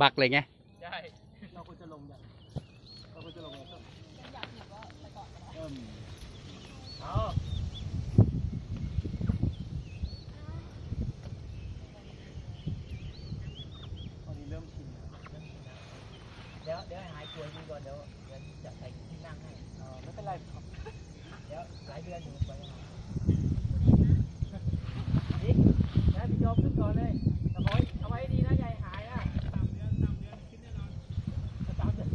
บักเลยไง ใช่ เราควรจะลงอย่างเราควรจะลงอย่างเอิ่มเอาตอนนี้เริ่มชินแล้วเดี๋ยวเดี๋ยวหายป่วยดีก่อนเดี๋ยวเดี๋ยวจะใส่ที่นั่งให้เออไม่เป็นไรครับ เดี๋ยวหลายเดือนอยู่ไปนี่นะพี่โจมขึ้นก่อนเลยเอาไว้เอาไว้ดีนะใหญ่หายนะสามเดือนสามเดือนขึ้นแน่นอนสามเดือน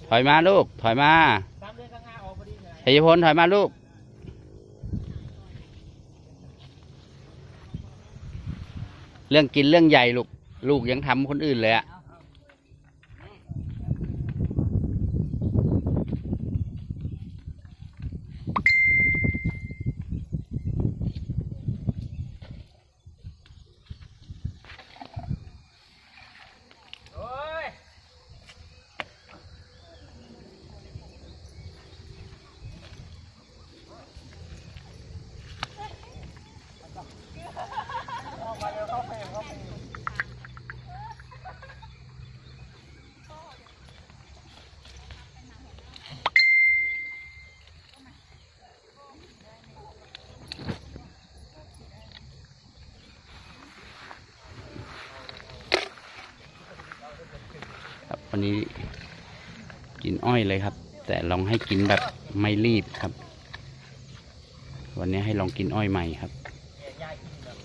ถ อยมาลูก ถอยมาชัยพลถอยมาลูก เรื่องกินเรื่องใหญ่ลูก ลูกยังทำคนอื่นเลยอะ โอ้ย ครับ วันนี้กินอ้อยเลยครับ แต่ลองให้กินแบบไม่รีบครับ วันนี้ให้ลองกินอ้อยใหม่ครับ เนี่ยยายกินแบบ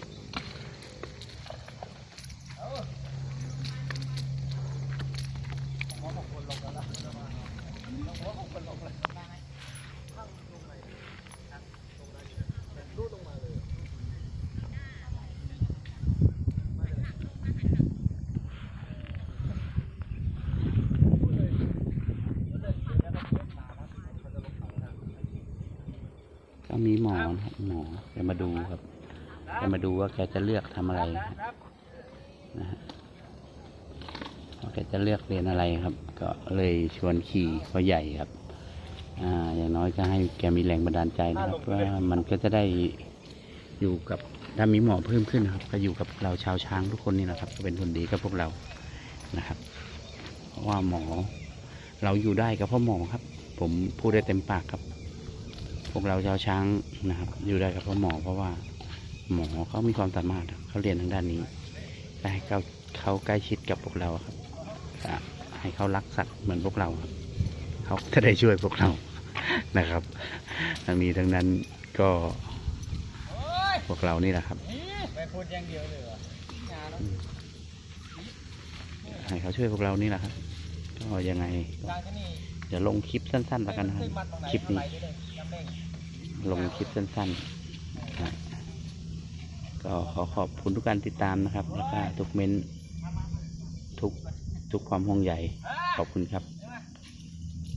ก็ มีหมอนะครับหมอแกมาดูครับแกมาดูว่าแกจะเลือกทำอะไรครับนะฮะว่าแกจะเลือกเรียนอะไรครับ ก็เลยชวนขี่เขาใหญ่ครับ อ่า อย่างน้อยก็ให้แกมีแรงบันดาลใจนะครับว่ามันก็จะได้อยู่กับถ้ามีหมอเพิ่มขึ้นนะครับ ก็อยู่กับเราชาวช้างทุกคนนี่แหละครับ ก็เป็นคนดีกับพวกเรานะครับ เพราะว่าหมอเราอยู่ได้ก็เพราะหมอครับ ผมพูดได้เต็มปากครับ พวกเราชาวช้างนะครับ อยู่ได้กับเพราหมอเพราะว่าหมอเขามีความสามารถเขาเรียนทางด้านนี้แต่ให้เขาเขาใกล้ชิดกับพวกเราครับให้เขารักสัตว์เหมือนพวกเราครับเขาจะได้ช่วยพวกเรานะครับทั้งนี้ทั้งนั้นก็พวกเรานี่แหละครับไปพูดอย่างเดียวเลยเหรอให้เขาช่วยพวกเรานี่แหละครับก็ยังไงจะลงคลิปสั้นๆแล้วกันนะครับคลิปนี้ ลงคลิปสั้นๆ ก็ขอขอบคุณทุกการติดตามนะครับ แล้วก็ทุกเม้นทุกทุกความห่วงใยขอบคุณครับ